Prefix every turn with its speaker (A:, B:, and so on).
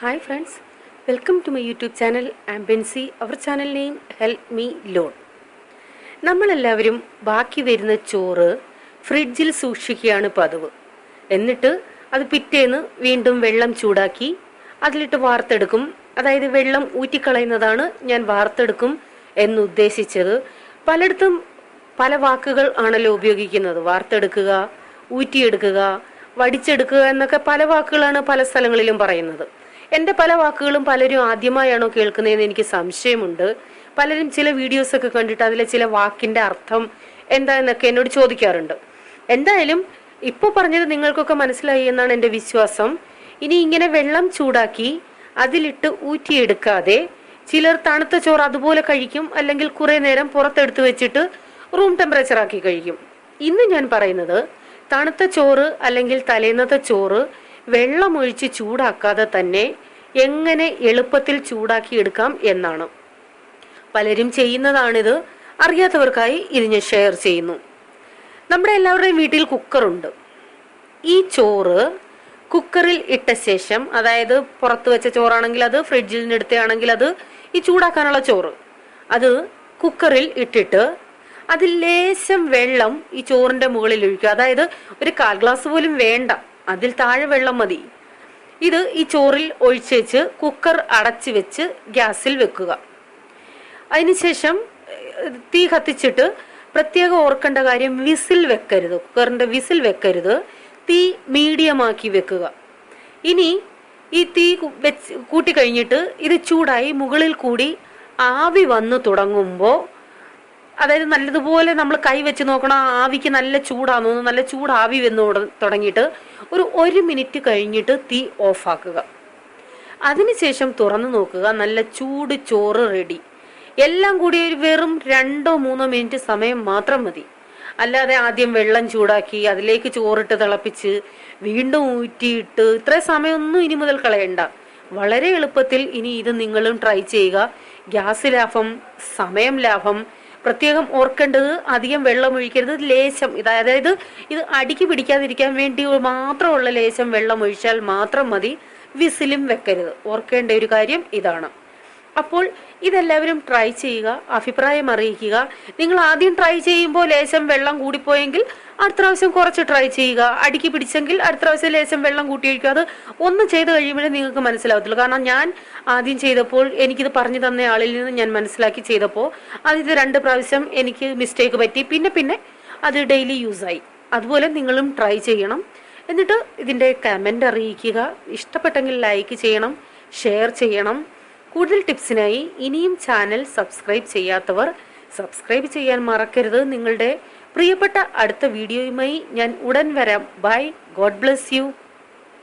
A: Hi friends welcome to my YouTube channel ആംബൻസി our channel name help me loan നമ്മളെല്ലാവരും ബാക്കി വരുന്ന ചോറ് ഫ്രിഡ്ജിൽ സൂക്ഷിക്കുകയാണ് പതിവ്. എന്നിട്ട് അത് പിറ്റേന്ന് വീണ്ടും വെള്ളം ചൂടാക്കി അതിലിട്ട് വാർത്തെടുക്കും. അതായത് വെള്ളം ഊറ്റിക്കളയുന്നതാണ് ഞാൻ വാർത്തെടുക്കും എന്നുദ്ദേശിച്ചത്. പലയിടത്തും പല വാക്കുകൾ ആണല്ലോ ഉപയോഗിക്കുന്നത്. വാർത്തെടുക്കുക ഊറ്റിയെടുക്കുക വടിച്ചെടുക്കുക എന്നൊക്കെ പല വാക്കുകളാണ് പല സ്ഥലങ്ങളിലും പറയുന്നത്. എന്റെ പല വാക്കുകളും പലരും ആദ്യമായാണോ കേൾക്കുന്നതെന്ന് എനിക്ക് സംശയമുണ്ട്. പലരും ചില വീഡിയോസ് ഒക്കെ കണ്ടിട്ട് അതിലെ ചില വാക്കിന്റെ അർത്ഥം എന്താ എന്നൊക്കെ എന്നോട് ചോദിക്കാറുണ്ട്. എന്തായാലും ഇപ്പൊ പറഞ്ഞത് നിങ്ങൾക്കൊക്കെ മനസ്സിലായി എന്നാണ് എന്റെ വിശ്വാസം. ഇനി ഇങ്ങനെ വെള്ളം ചൂടാക്കി അതിലിട്ട് ഊറ്റിയെടുക്കാതെ ചിലർ തണുത്ത ചോറ് അതുപോലെ കഴിക്കും അല്ലെങ്കിൽ കുറെ നേരം പുറത്തെടുത്ത് വെച്ചിട്ട് റൂം ടെമ്പറേച്ചർ ആക്കി കഴിക്കും. ഇന്ന് ഞാൻ പറയുന്നത് തണുത്ത ചോറ് അല്ലെങ്കിൽ തലേന്നത്തെ ചോറ് വെള്ളമൊഴിച്ച് ചൂടാക്കാതെ തന്നെ എങ്ങനെ എളുപ്പത്തിൽ ചൂടാക്കി എടുക്കാം എന്നാണ്. പലരും ചെയ്യുന്നതാണിത്. അറിയാത്തവർക്കായി ഇത് ഞാൻ ഷെയർ ചെയ്യുന്നു. നമ്മുടെ എല്ലാവരുടെയും വീട്ടിൽ കുക്കറുണ്ട്. ഈ ചോറ് കുക്കറിൽ ഇട്ട ശേഷം അതായത് പുറത്ത് വെച്ച ചോറാണെങ്കിൽ അത് ഫ്രിഡ്ജിൽ നിന്ന് എടുത്തയാണെങ്കിൽ അത് ഈ ചൂടാക്കാനുള്ള ചോറ്. അത് കുക്കറിൽ ഇട്ടിട്ട് അതിൽ ലേശം വെള്ളം ഈ ചോറിന്റെ മുകളിൽ ഒഴിക്കുക. അതായത് ഒരു കാൽ ഗ്ലാസ് പോലും വേണ്ട. അതിൽ താഴെ വെള്ളം മതി. ഇത് ഈ ചോറിൽ ഒഴിച്ച് വെച്ച് കുക്കർ അടച്ചു വെച്ച് ഗ്യാസിൽ വെക്കുക. അതിനുശേഷം തീ കത്തിച്ചിട്ട് പ്രത്യേകം ഓർക്കേണ്ട കാര്യം വിസിൽ വെക്കരുത്. കുക്കറിന്റെ വിസിൽ വെക്കരുത്. തീ മീഡിയം ആക്കി വെക്കുക. ഇനി ഈ തീ വെച്ച് കൂട്ടി കഴിഞ്ഞിട്ട് ഇത് ചൂടായി മുകളിൽ കൂടി ആവി വന്നു തുടങ്ങുമ്പോൾ അതായത് നല്ലതുപോലെ നമ്മൾ കൈ വെച്ച് നോക്കണം ആവിക്ക് നല്ല ചൂടാന്ന് തോന്നുന്നു. നല്ല ചൂടാവി വന്ന് തുടങ്ങിയിട്ട് ഒരു ഒരു മിനിറ്റ് കഴിഞ്ഞിട്ട് തീ ഓഫാക്കുക. അതിനുശേഷം തുറന്നു നോക്കുക. നല്ല ചൂട് ചോറ് റെഡി. എല്ലാം കൂടി ഒരു വെറും രണ്ടോ മൂന്നോ മിനിറ്റ് സമയം മാത്രം മതി. അല്ലാതെ ആദ്യം വെള്ളം ചൂടാക്കി അതിലേക്ക് ചോറിട്ട് തിളപ്പിച്ച് വീണ്ടും ഊറ്റിയിട്ട് ഇത്ര സമയമൊന്നും ഇനി മുതൽ കളയണ്ട. വളരെ എളുപ്പത്തിൽ ഇനി ഇത് നിങ്ങളും ട്രൈ ചെയ്യുക. ഗ്യാസ് ലാഭം സമയം ലാഭം പ്രത്യേകം ഓർക്കേണ്ടത് അധികം വെള്ളം ഒഴിക്കരുത്. ലേശം ഇത് അതായത് ഇത് അടിക്ക് പിടിക്കാതിരിക്കാൻ വേണ്ടി മാത്രമുള്ള ലേശം വെള്ളം ഒഴിച്ചാൽ മാത്രം മതി. വിസിലും വെക്കരുത്. ഓർക്കേണ്ട ഒരു കാര്യം ഇതാണ്. അപ്പോൾ ഇതെല്ലാവരും ട്രൈ ചെയ്യുക അഭിപ്രായം അറിയിക്കുക. നിങ്ങൾ ആദ്യം ട്രൈ ചെയ്യുമ്പോൾ ലേശം വെള്ളം കൂടിപ്പോയെങ്കിൽ അടുത്ത പ്രാവശ്യം കുറച്ച് ട്രൈ ചെയ്യുക. അടുക്കി പിടിച്ചെങ്കിൽ അടുത്ത പ്രാവശ്യം ലേശം വെള്ളം കൂട്ടി കഴിക്കുക അത് ഒന്നും ചെയ്ത് കഴിയുമ്പോഴേ നിങ്ങൾക്ക് മനസ്സിലാവത്തുള്ളൂ. കാരണം ഞാൻ ആദ്യം ചെയ്തപ്പോൾ എനിക്കിത് പറഞ്ഞു തന്ന ആളിൽ നിന്ന് ഞാൻ മനസ്സിലാക്കി ചെയ്തപ്പോൾ ആദ്യത്തെ രണ്ട് പ്രാവശ്യം എനിക്ക് മിസ്റ്റേക്ക് പറ്റി. പിന്നെ പിന്നെ അത് ഡെയിലി യൂസായി അതുപോലെ നിങ്ങളും ട്രൈ ചെയ്യണം. എന്നിട്ട് ഇതിന്റെ കമന്റ് അറിയിക്കുക. ഇഷ്ടപ്പെട്ടെങ്കിൽ ലൈക്ക് ചെയ്യണം ഷെയർ ചെയ്യണം. കൂടുതൽ ടിപ്സിനായി ഇനിയും ചാനൽ സബ്സ്ക്രൈബ് ചെയ്യാത്തവർ സബ്സ്ക്രൈബ് ചെയ്യാൻ മറക്കരുത്. നിങ്ങളുടെ പ്രിയപ്പെട്ട അടുത്ത വീഡിയോയുമായി ഞാൻ ഉടൻ വരാം. ബൈ. God bless you.